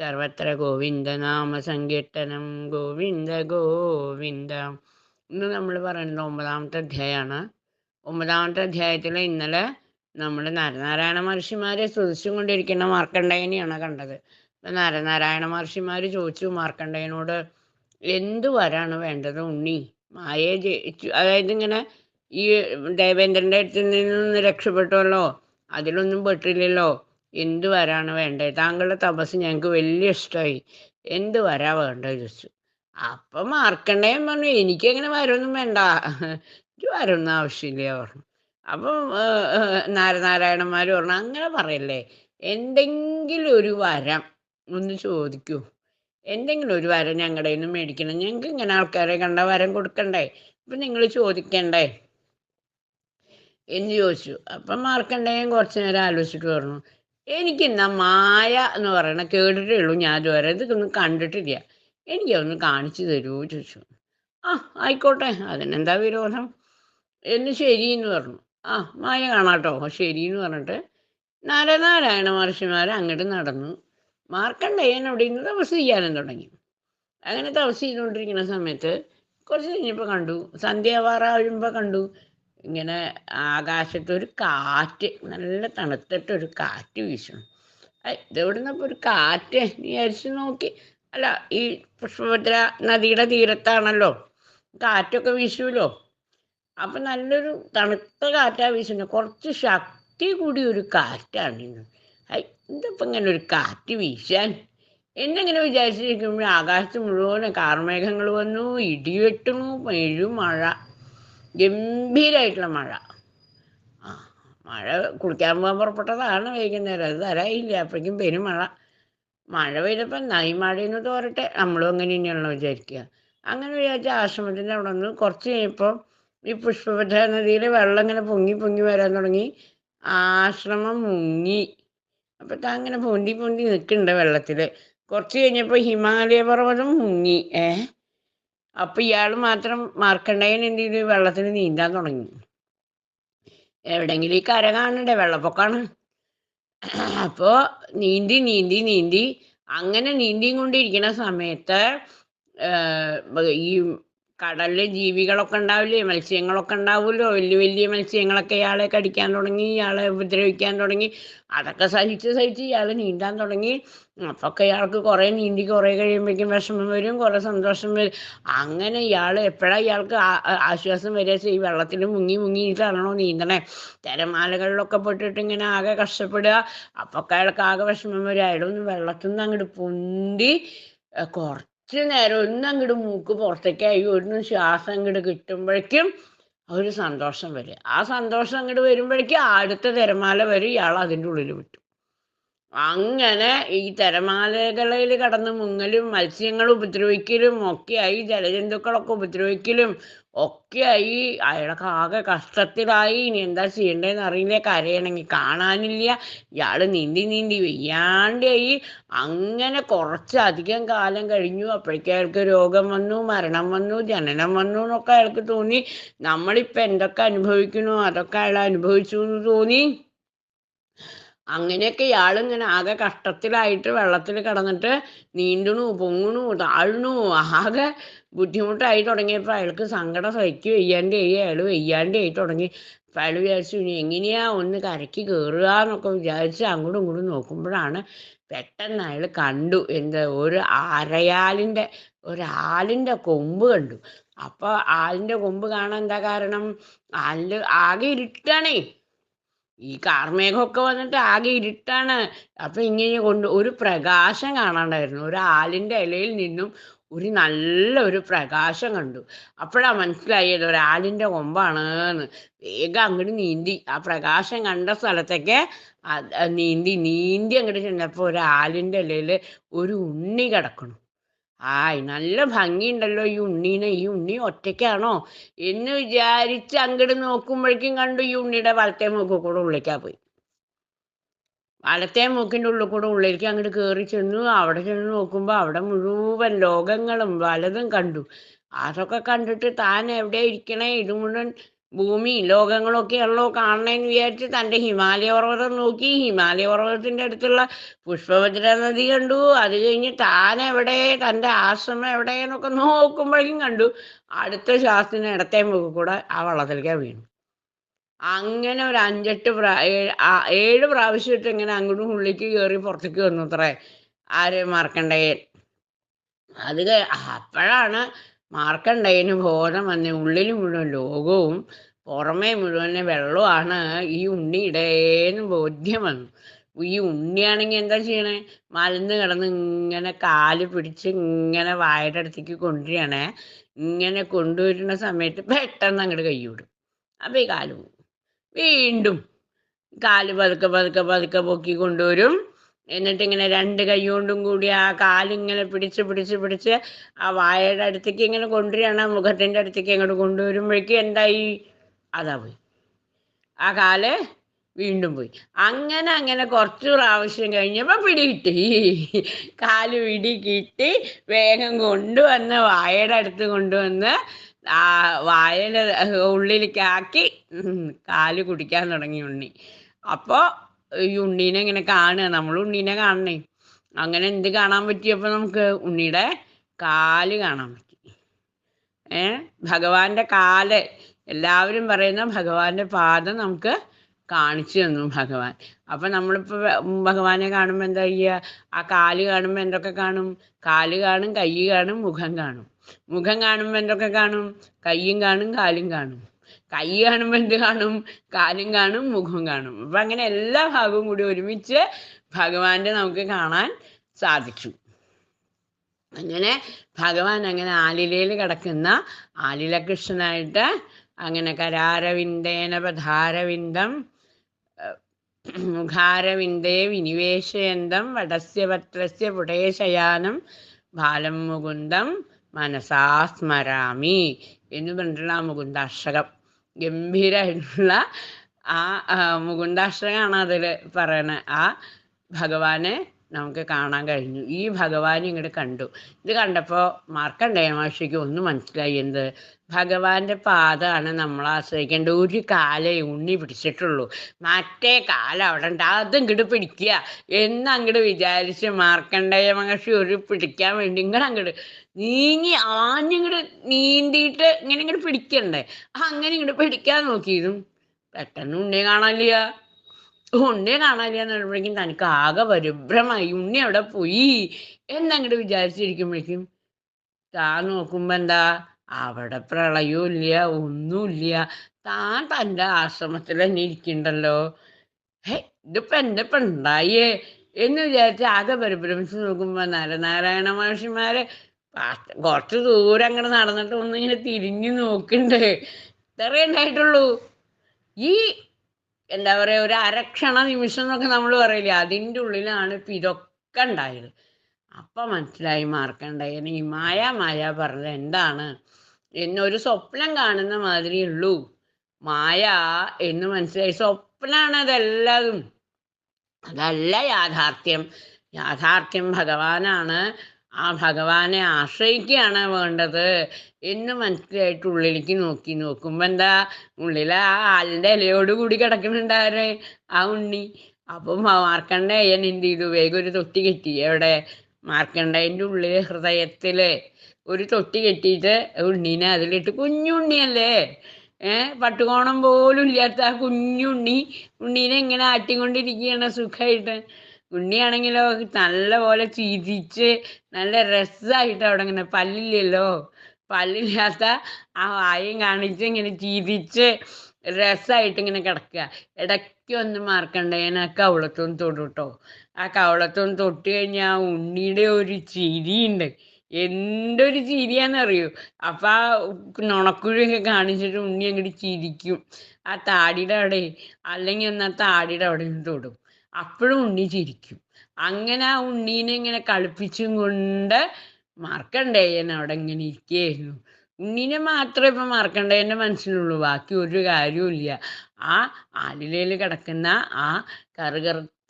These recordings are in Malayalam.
സർവത്ര ഗോവിന്ദനാമ സങ്കീർത്തനം. ഗോവിന്ദ ഗോവിന്ദ. ഇന്ന് നമ്മൾ പറയുന്നത് ഒമ്പതാമത്തെ അധ്യായമാണ്. ഒമ്പതാമത്തെ അധ്യായത്തിൽ ഇന്നലെ നമ്മൾ നരനാരായണ മഹർഷിമാരെ സ്തുതിച്ചും കൊണ്ടിരിക്കുന്ന മാർക്കണ്ഡയനെയാണ് കണ്ടത്. നരനാരായണ മഹർഷിമാർ ചോദിച്ചു മാർക്കണ്ഡയനോട് എന്തു വരാണ് വേണ്ടത്? ഉണ്ണി മായയെ ജയിച്ചു. അതായത് ഇങ്ങനെ ഈ ദേവേന്ദ്രന്റെ അടുത്ത് നിന്ന് രക്ഷപ്പെട്ടുവല്ലോ അതിലൊന്നും പെട്ടില്ലല്ലോ എന്ത് വരാണ് വേണ്ടത് താങ്കളുടെ തപസ് ഞങ്ങൾക്ക് വലിയ ഇഷ്ടമായി എന്ത് വരാ വേണ്ടത് ചോദിച്ചു. അപ്പം മാർക്കണ്ടേ പറഞ്ഞു. എനിക്കങ്ങനെ വരൊന്നും വേണ്ട. എനിക്ക് വരൊന്നും ആവശ്യമില്ല പറഞ്ഞു. അപ്പം നാരനാരായണന്മാർ പറഞ്ഞു അങ്ങനെ പറയല്ലേ. എന്തെങ്കിലും ഒരു വരം ഒന്ന് ചോദിക്കൂ. എന്തെങ്കിലും ഒരു വരം ഞങ്ങളുടെ നിന്ന് മേടിക്കണം. ഞങ്ങൾക്ക് ഇങ്ങനെ ആൾക്കാരെ കണ്ട വരം കൊടുക്കണ്ടേ? അപ്പം നിങ്ങൾ ചോദിക്കണ്ടേ? എന്ന് ചോദിച്ചു. അപ്പം മാർക്കണ്ടേയും കുറച്ച് നേരം ആലോചിച്ചിട്ട് പറഞ്ഞു. എനിക്കിന്നാ മായ എന്ന് പറയണ കേട്ടിട്ടേ ഉള്ളൂ ഞാൻ ഇതുവരെ ഇതൊന്നും കണ്ടിട്ടില്ല. എനിക്ക് ഒന്ന് കാണിച്ചു തരുമോ ചോദിച്ചു. ആ ആയിക്കോട്ടെ. അതിനെന്താ വിരോധം? എന്ന് ശരി എന്ന് പറഞ്ഞു. ആ മായ കാണാട്ടോ. ശരി എന്ന് പറഞ്ഞിട്ട് നരനാരായണ മഹർഷിമാർ അങ്ങോട്ട് നടന്നു. മാർക്കണ്ടയൻ അവിടെ നിന്ന് തപസ് ചെയ്യാനും തുടങ്ങി. അങ്ങനെ തപസ് ചെയ്തുകൊണ്ടിരിക്കുന്ന സമയത്ത് കുറച്ച് കഴിഞ്ഞപ്പോൾ കണ്ടു. സന്ധ്യാവാറാകുമ്പോൾ കണ്ടു. ഇങ്ങനെ ആകാശത്തൊരു കാറ്റ് നല്ല തണുത്തിട്ടൊരു കാറ്റ് വീശുന്നു ഇതെവിടുന്ന ഒരു കാറ്റ്? വിചാരിച്ചു നോക്കി. അല്ല ഈ പുഷ്പഭദ്ര നദിയുടെ തീരത്താണല്ലോ. കാറ്റൊക്കെ വീശുമല്ലോ അപ്പൊ നല്ലൊരു തണുത്ത കാറ്റാ വീശുന്നത് കുറച്ച് ശക്തി കൂടി ഒരു കാറ്റാണ് ഇന്ന് ഐ ഇതിപ്പോൾ ഇങ്ങനെ ഒരു കാറ്റ് വീശാൻ? എന്നിങ്ങനെ വിചാരിച്ചിരിക്കുമ്പോൾ ആകാശത്ത് മുഴുവൻ കാർമേഘങ്ങൾ വന്നു ഇടിവെട്ടണു മഴ. ഗംഭീരമായിട്ടുള്ള മഴ. ആ മഴ കുളിക്കാൻ പോകാൻ പുറപ്പെട്ടതാണ് വൈകുന്നേരം. അത് തരായില്ല അപ്പോഴേക്കും പെരും മഴ. മഴ പെയ്തപ്പോൾ നൈ മഴയെന്ന് തോരട്ടെ. നമ്മളും അങ്ങനെ തന്നെയാണല്ലോ വിചാരിക്കുക. അങ്ങനെ വിചാരിച്ച ആശ്രമത്തിന്റെ അവിടെ നിന്ന് കുറച്ച് കഴിഞ്ഞപ്പോൾ ഈ പുഷ്പഭദ്ര നദിയിലെ വെള്ളം ഇങ്ങനെ പൊങ്ങി പൊങ്ങി വരാൻ തുടങ്ങി. ആശ്രമം മുങ്ങി. അപ്പോൾ അങ്ങനെ പൊന്തി പൊന്തി നിൽക്കുന്നുണ്ട് വെള്ളത്തിൽ കുറച്ച് കഴിഞ്ഞപ്പോൾ ഹിമാലയ പർവതം മുങ്ങി. ഏ? അപ്പൊ ഇയാൾ മാത്രം മാർക്കണ്ടയൻ എന്ത് ചെയ്തു? വെള്ളത്തിൽ നീന്താൻ തുടങ്ങി. എവിടെങ്കിലും ഈ കര കാണണ്ടേ? വെള്ളപ്പൊക്കാണ്. അപ്പോൾ നീന്തി നീന്തി നീന്തി അങ്ങനെ നീന്തിയും കൊണ്ടിരിക്കുന്ന സമയത്ത് ഈ കടലിലെ ജീവികളൊക്കെ ഉണ്ടാവില്ലേ? മത്സ്യങ്ങളൊക്കെ ഉണ്ടാവുമല്ലോ? വലിയ വലിയ മത്സ്യങ്ങളൊക്കെ ഇയാളെ കടിക്കാൻ തുടങ്ങി ഇയാളെ ഉപദ്രവിക്കാൻ തുടങ്ങി. അതൊക്കെ സഹിച്ച് സഹിച്ച് ഇയാൾ നീന്താൻ തുടങ്ങി. അപ്പൊക്കെ ഇയാൾക്ക് കുറേ നീന്തി കുറേ കഴിയുമ്പോഴേക്കും വിഷമം വരും കുറേ സന്തോഷം വരും. അങ്ങനെ ഇയാൾ എപ്പോഴാണ് ഇയാൾക്ക് ആശ്വാസം വരിക? ഈ വെള്ളത്തിൽ മുങ്ങി മുങ്ങിയിട്ടാണോ നീന്തണേ? തിരമാലകളിലൊക്കെ പെട്ടിട്ട് ഇങ്ങനെ ആകെ കഷ്ടപ്പെടുക. അപ്പൊക്കെ അയാൾക്ക് ആകെ വിഷമം വരും. അയാളൊന്ന് വെള്ളത്തിൽ നിന്ന് അങ്ങോട്ട് പൊന്തി കുറച്ച് കുറച്ച് നേരം ഒന്ന് അങ്ങോട്ട് മൂക്ക് പുറത്തേക്കായി ഒന്ന് ശ്വാസം അങ്ങോട്ട് കിട്ടുമ്പോഴേക്കും ഒരു സന്തോഷം വരും. ആ സന്തോഷം അങ്ങോട്ട് വരുമ്പോഴേക്കും അടുത്ത തിരമാല വരും ഇയാൾ അതിന്റെ ഉള്ളിൽ വിട്ടു. അങ്ങനെ ഈ തിരമാലകളിൽ കടന്ന് മുങ്ങലും മത്സ്യങ്ങൾ ഉപദ്രവിക്കലും ഒക്കെയായി ജലജന്തുക്കളൊക്കെ ഉപദ്രവിക്കലും ഒക്കെയായി അയാളൊക്കെ ആകെ കഷ്ടത്തിലായി. ഇനി എന്താ ചെയ്യേണ്ടതെന്ന് അറിയില്ല. കരയണമെങ്കിൽ കാണാനില്ല. ഇയാൾ നീന്തി നീന്തി വെയ്യാണ്ടായി അങ്ങനെ കുറച്ചധികം കാലം കഴിഞ്ഞു. അപ്പോഴേക്കും അയാൾക്ക് രോഗം വന്നു മരണം വന്നു ജനനം വന്നു എന്നൊക്കെ അയാൾക്ക് തോന്നി. നമ്മളിപ്പോൾ എന്തൊക്കെ അനുഭവിക്കണോ അതൊക്കെ അയാൾ അനുഭവിച്ചു എന്ന് തോന്നി. അങ്ങനെയൊക്കെ ഇയാളിങ്ങനെ ആകെ കഷ്ടത്തിലായിട്ട് വെള്ളത്തിൽ കിടന്നിട്ട് നീണ്ടണു പൊങ്ങണു താഴ്ണു ആകെ ബുദ്ധിമുട്ടായി തുടങ്ങിയപ്പോൾ അയാൾക്ക് സങ്കടം സഹിക്ക് വെയ്യാണ്ട് ആയി അയാൾ വെയ്യാണ്ട് ആയി തുടങ്ങി. അപ്പം അയാൾ വിചാരിച്ചു ഇനി എങ്ങനെയാ ഒന്ന് കരയ്ക്ക് കയറുക എന്നൊക്കെ വിചാരിച്ച് അങ്ങോട്ടും ഇങ്ങോട്ടും നോക്കുമ്പോഴാണ് പെട്ടെന്ന് അയാൾ കണ്ടു. എന്താ ഒരു അരയാലിന്റെ ഒരാലിന്റെ കൊമ്പ് കണ്ടു. അപ്പോൾ ആലിന്റെ കൊമ്പ് കാണാൻ എന്താ കാരണം? ആലിന്റെ ആകെ ഇരുട്ടാണേ. ഈ കാർമേഘമൊക്കെ വന്നിട്ട് ആകെ ഇരുട്ടാണ്. അപ്പൊ ഇങ്ങനെ കൊണ്ട് ഒരു പ്രകാശം കാണാണ്ടായിരുന്നു. ഒരു ആലിന്റെ ഇലയിൽ നിന്നും ഒരു നല്ല ഒരു പ്രകാശം കണ്ടു. അപ്പോഴാ മനസ്സിലായത് ഒരു ആലിന്റെ കൊമ്പാണ് വേഗം അങ്ങോട്ട് നീന്തി. ആ പ്രകാശം കണ്ട സ്ഥലത്തേക്ക് നീന്തി നീന്തി അങ്ങോട്ട് ചെന്നപ്പോൾ ഒരു ഇലയിൽ ഇലയിൽ ഒരു ഉണ്ണി കിടക്കണു. ആയ് നല്ല ഭംഗിയുണ്ടല്ലോ ഈ ഉണ്ണീനെ. ഈ ഉണ്ണി ഒറ്റയ്ക്കാണോ? എന്ന് വിചാരിച്ച് അങ്ങോട്ട് നോക്കുമ്പോഴേക്കും കണ്ടു ഈ ഉണ്ണിയുടെ വലത്തെ മൂക്കിൽ കൂടെ ഉള്ളിലേക്കാ പോയി. വലത്തെ മൂക്കിന്റെ ഉള്ളിൽ കൂടെ ഉള്ളിലേക്ക് അങ്ങോട്ട് കയറി ചെന്നു. അവിടെ ചെന്ന് നോക്കുമ്പോൾ അവിടെ മുഴുവൻ ലോകങ്ങളും വലതും കണ്ടു. അതൊക്കെ കണ്ടിട്ട് താൻ എവിടെ ഇരിക്കണേ? ഇത് മുഴുവൻ ഭൂമി ലോകങ്ങളൊക്കെയാണല്ലോ കാണണേന്ന് വിചാരിച്ച് തന്റെ ഹിമാലയ പർവതം നോക്കി. ഹിമാലയ പർവതത്തിന്റെ അടുത്തുള്ള പുഷ്പവജ്ര നദി കണ്ടു. അത് കഴിഞ്ഞ് താൻ എവിടെ തന്റെ ആശ്രമം എവിടെ എന്നൊക്കെ നോക്കുമ്പോഴേക്കും കണ്ടു. അടുത്ത ശ്വാസത്തിന് ഇടത്തെ മുഖ കൂടെ ആ വള്ളത്തിലേക്കാ വീണു. അങ്ങനെ ഒരു അഞ്ചെട്ട് പ്രാ ഏഴ് പ്രാവശ്യമായിട്ട് ഇങ്ങനെ അങ്ങോട്ടും ഉള്ളിലേക്ക് കയറി പുറത്തേക്ക് വന്നു അത്രേ. ആരെയും മറക്കണ്ടേ? അത് അപ്പോഴാണ് മാർക്കണ്ടേയന് ബോധം വന്ന് ഉള്ളിൽ മുഴുവൻ ലോകവും പുറമേ മുഴുവൻ വെള്ളമാണ് ഈ ഉണ്ണിയുടേന്ന് ബോധ്യം വന്നു. ഈ ഉണ്ണിയാണെങ്കിൽ എന്താ ചെയ്യണേ? മലന്ന് കിടന്ന് ഇങ്ങനെ കാൽ പിടിച്ച് ഇങ്ങനെ വായുടെ അടുത്തേക്ക് കൊണ്ടുവരികയാണേ. ഇങ്ങനെ കൊണ്ടുവരുന്ന സമയത്ത് പെട്ടെന്ന് അങ്ങോട്ട് കൈ വിടും. അപ്പം ഈ കാൽ വീണ്ടും കാൽ പതുക്കെ പതുക്കെ പതുക്കെ പൊക്കി കൊണ്ടുവരും. എന്നിട്ട് ഇങ്ങനെ രണ്ട് കൈകൊണ്ടും കൂടി ആ കാലിങ്ങനെ പിടിച്ച് പിടിച്ച് പിടിച്ച് ആ വായയുടെ അടുത്തേക്ക് ഇങ്ങനെ കൊണ്ടുവരികയാണ്. മുഖത്തിന്റെ അടുത്തേക്ക് അങ്ങോട്ട് കൊണ്ടുവരുമ്പോഴേക്കും എന്തായി? അതാ പോയി. ആ കാൽ വീണ്ടും പോയി. അങ്ങനെ അങ്ങനെ കുറച്ച് പ്രാവശ്യം കഴിഞ്ഞപ്പോൾ പിടി കിട്ടി കാൽ പിടി കിട്ടി വേഗം കൊണ്ടുവന്ന് വായയുടെ അടുത്ത് കൊണ്ടുവന്ന് ആ വായയുടെ ഉള്ളിലേക്ക് ആക്കി. ഉം, കാൽ കുടിക്കാൻ തുടങ്ങി ഉണ്ണി. അപ്പോൾ ഈ ഉണ്ണീനെ ഇങ്ങനെ കാണുക? നമ്മൾ ഉണ്ണീനെ കാണണേ. അങ്ങനെ എന്ത് കാണാൻ പറ്റിയപ്പോൾ നമുക്ക്? ഉണ്ണിയുടെ കാൽ കാണാൻ പറ്റി. ഏ? ഭഗവാന്റെ കാൽ. എല്ലാവരും പറയുന്ന ഭഗവാന്റെ പാദം നമുക്ക് കാണിച്ചു തന്നു ഭഗവാൻ. അപ്പൊ നമ്മളിപ്പോ ഭഗവാനെ കാണുമ്പോൾ എന്താ ചെയ്യുക ആ കാൽ കാണുമ്പോൾ എന്തൊക്കെ കാണും? കാൽ കാണും കൈ കാണും മുഖം കാണും. മുഖം കാണുമ്പോൾ എന്തൊക്കെ കാണും? കൈയും കാണും കാലും കാണും. കൈ കാണുമ്പോൾ എന്ത് കാണും കാലും കാണും മുഖം കാണും. അപ്പൊ അങ്ങനെ എല്ലാ ഭാഗവും കൂടി ഒരുമിച്ച് ഭഗവാന്റെ നമുക്ക് കാണാൻ സാധിച്ചു. അങ്ങനെ ഭഗവാൻ അങ്ങനെ ആലിലയിൽ കിടക്കുന്ന ആലില കൃഷ്ണനായിട്ട് അങ്ങനെ കരാരവിന്ദേന പധാരവിന്ദം മുഖാരവിന്ദേ വിനിവേശയന്തം വടസ്യ പത്രസ്യ പുടേശയാനം ബാലം മുകുന്ദം മനസാസ്മരാമി എന്ന് പറഞ്ഞിട്ടുള്ള ആ മുകുന്ദാഷ്ടകം ഗംഭീരമായിട്ടുള്ള ആ മുകുന്ദാഷ്ടകമാണ് അതിൽ പറയണ. ആ ഭഗവാനെ നമുക്ക് കാണാൻ കഴിഞ്ഞു. ഈ ഭഗവാൻ ഇങ്ങോട്ട് കണ്ടു. ഇത് കണ്ടപ്പോൾ മാർക്കണ്ടേയ മാഷിക്ക് ഒന്നും മനസ്സിലായി. എന്ത്? ഭഗവാന്റെ പാദമാണ് നമ്മൾ ആശ്രയിക്കേണ്ട. ഒരു കാലേ ഉണ്ണി പിടിച്ചിട്ടുള്ളൂ. മറ്റേ കാലം അവിടെ ഉണ്ട്. അതും ഇങ്ങോട്ട് പിടിക്കുക. എന്ന് അങ്ങോട്ട് വിചാരിച്ച് മാർക്കണ്ടേയ മഹർഷി ഒരു പിടിക്കാൻ വേണ്ടി ഇങ്ങനെ അങ്ങോട്ട് നീങ്ങി ആഞ്ഞിങ്ങോട്ട് നീന്തിയിട്ട് ഇങ്ങനെ ഇങ്ങോട്ട് പിടിക്കണ്ടേ? അങ്ങനെ ഇങ്ങോട്ട് പിടിക്കാൻ നോക്കിയതും പെട്ടെന്ന് ഉണ്ണിയെ കാണാനില്ല ഉണ്ണിയെ കാണാനില്ല എന്ന് പറയുമ്പോഴേക്കും തനിക്ക് ആകെ പരിഭ്രമായി ഉണ്ണി അവിടെ പോയി? എന്നങ്ങോട്ട് വിചാരിച്ചിരിക്കുമ്പോഴേക്കും താൻ നോക്കുമ്പോ എന്താ അവിടെ പ്രളയവും ഇല്ല ഒന്നുമില്ല. താൻ തന്റെ ആശ്രമത്തിൽ തന്നെ ഇരിക്കണ്ടല്ലോ. ഹേ ഇതിപ്പോ എന്തിപ്പോ ഉണ്ടായേ? എന്ന് വിചാരിച്ച് ആകെ പരിഭ്രമിച്ച് നോക്കുമ്പോ നരനാരായണ മഹർഷിമാര് കുറച്ച് ദൂരം അങ്ങോട്ട് നടന്നിട്ട് ഒന്നിങ്ങനെ തിരിഞ്ഞു നോക്കണ്ടേ? ഇത്രയേ ഉണ്ടായിട്ടുള്ളൂ. ഈ എന്താ പറയുക ഒരു അരക്ഷണ നിമിഷം എന്നൊക്കെ നമ്മൾ പറയില്ലേ അതിന്റെ ഉള്ളിലാണ് ഇപ്പം ഇതൊക്കെ ഉണ്ടായത്. അപ്പം മനസ്സിലായി മാർക്കണ്ടേയന് ഈ മായ മായ പറഞ്ഞത് എന്താണ്? എന്നൊരു സ്വപ്നം കാണുന്ന മാതിരി ഉള്ളൂ. മായ എന്ന് മനസ്സിലായി. സ്വപ്നമാണ് അതെല്ലാതും. അതല്ല യാഥാർത്ഥ്യം. യാഥാർത്ഥ്യം ഭഗവാനാണ് ആ ഭഗവാനെ ആശ്രയിക്കുകയാണ് വേണ്ടത്. എന്ന് മനസ്സിലായിട്ട് ഉള്ളിലേക്ക് നോക്കി നോക്കുമ്പോ എന്താ? ഉള്ളിൽ ആ ആലിന്റെ ഇലയോട് കൂടി കിടക്കുന്നുണ്ടാരെ ആ ഉണ്ണി. അപ്പം മാർക്കണ്ടയ്യൻ എന്ത് ചെയ്തു? വേഗം ഒരു തൊട്ടി കെട്ടി. എവിടെ? മാർക്കണ്ടേയന്റെ ഉള്ളിലെ ഹൃദയത്തിൽ ഒരു തൊട്ടി കെട്ടിയിട്ട് ഉണ്ണീനെ അതിലിട്ട് കുഞ്ഞുണ്ണിയല്ലേ ഏഹ് പട്ടുകോണം പോലും ഇല്ലാത്ത ആ കുഞ്ഞുണ്ണി ഉണ്ണീനെ ഇങ്ങനെ ആട്ടിക്കൊണ്ടിരിക്കുകയാണ് സുഖമായിട്ട് ഉണ്ണിയാണെങ്കിലോ നല്ല പോലെ ചിരിച്ച് നല്ല രസമായിട്ട് അവിടെ ഇങ്ങനെ പല്ലില്ലല്ലോ. പല്ലില്ലാത്ത ആ വായും കാണിച്ച് ഇങ്ങനെ ചിരിച്ച് രസമായിട്ട് ഇങ്ങനെ കിടക്കുക. ഇടയ്ക്ക് ഒന്ന് മാർക്കണ്ടേയൻ ആ കവളത്തൊന്ന് തൊടുട്ടോ ആ കവളത്തൊന്ന് തൊട്ട് കഴിഞ്ഞാൽ ഉണ്ണിയുടെ ഒരു ചിരിയുണ്ട്. എന്തൊരു ചിരിയാന്നറിയോ? അപ്പൊ ആ നുണക്കുഴിയൊക്കെ കാണിച്ചിട്ട് ഉണ്ണി അങ്ങോട്ട് ചിരിക്കും. ആ താടിയുടെ അവിടെ അല്ലെങ്കിൽ ഒന്ന് ആ താടിയുടെ അവിടെ നിന്ന് തൊടും. അപ്പോഴും ഉണ്ണി ചിരിക്കും അങ്ങനെ ആ ഉണ്ണീനെ ഇങ്ങനെ കളിപ്പിച്ചും കൊണ്ട് മാർക്കണ്ടേയൻ അവിടെ ഇങ്ങനെ ഇരിക്കുകയായിരുന്നു ഉണ്ണീനെ മാത്രമേ ഇപ്പം മാർക്കണ്ടേയന്റെ മനസ്സിലുള്ളൂ. ബാക്കി ഒരു കാര്യവുമില്ല. ആ ആലിലയിൽ കിടക്കുന്ന ആ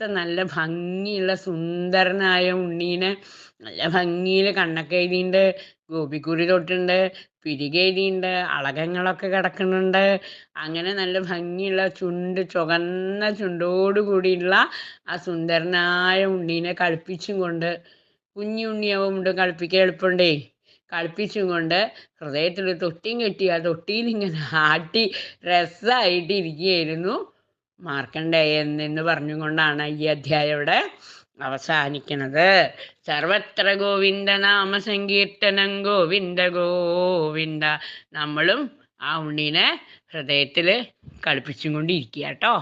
നല്ല ഭംഗിയുള്ള സുന്ദരനായ ഉണ്ണീനെ നല്ല ഭംഗിയിൽ കണ്ണൊക്കെ എഴുതിയിട്ടുണ്ട് ഗോപിക്കുറി തൊട്ടുണ്ട് പിരികെഴുതിയുണ്ട് അളകങ്ങളൊക്കെ കിടക്കുന്നുണ്ട്. അങ്ങനെ നല്ല ഭംഗിയുള്ള ചുണ്ട് ചുവന്ന ചുണ്ടോട് കൂടിയുള്ള ആ സുന്ദരനായ ഉണ്ണീനെ കളിപ്പിച്ചും കൊണ്ട് കുഞ്ഞു ഉണ്ണിയാവുകൊണ്ട് കളിപ്പിക്കാൻ എളുപ്പമുണ്ടേ കളിപ്പിച്ചും കൊണ്ട് ഹൃദയത്തിൽ തൊട്ടിയും കെട്ടി ആ തൊട്ടിയിൽ ഇങ്ങനെ ആട്ടി രസമായിട്ട് ഇരിക്കുകയായിരുന്നു മാർക്കണ്ടേയൻ എന്ന് പറഞ്ഞുകൊണ്ടാണ് ഈ അധ്യായം ഇവിടെ അവസാനിക്കുന്നത്. സർവത്ര ഗോവിന്ദ നാമ സങ്കീർത്തനം ഗോവിന്ദ ഗോവിന്ദ. നമ്മളും ആ ഉണ്ണിനെ ഹൃദയത്തിൽ കളിപ്പിച്ചും കൊണ്ടിരിക്കുക കേട്ടോ.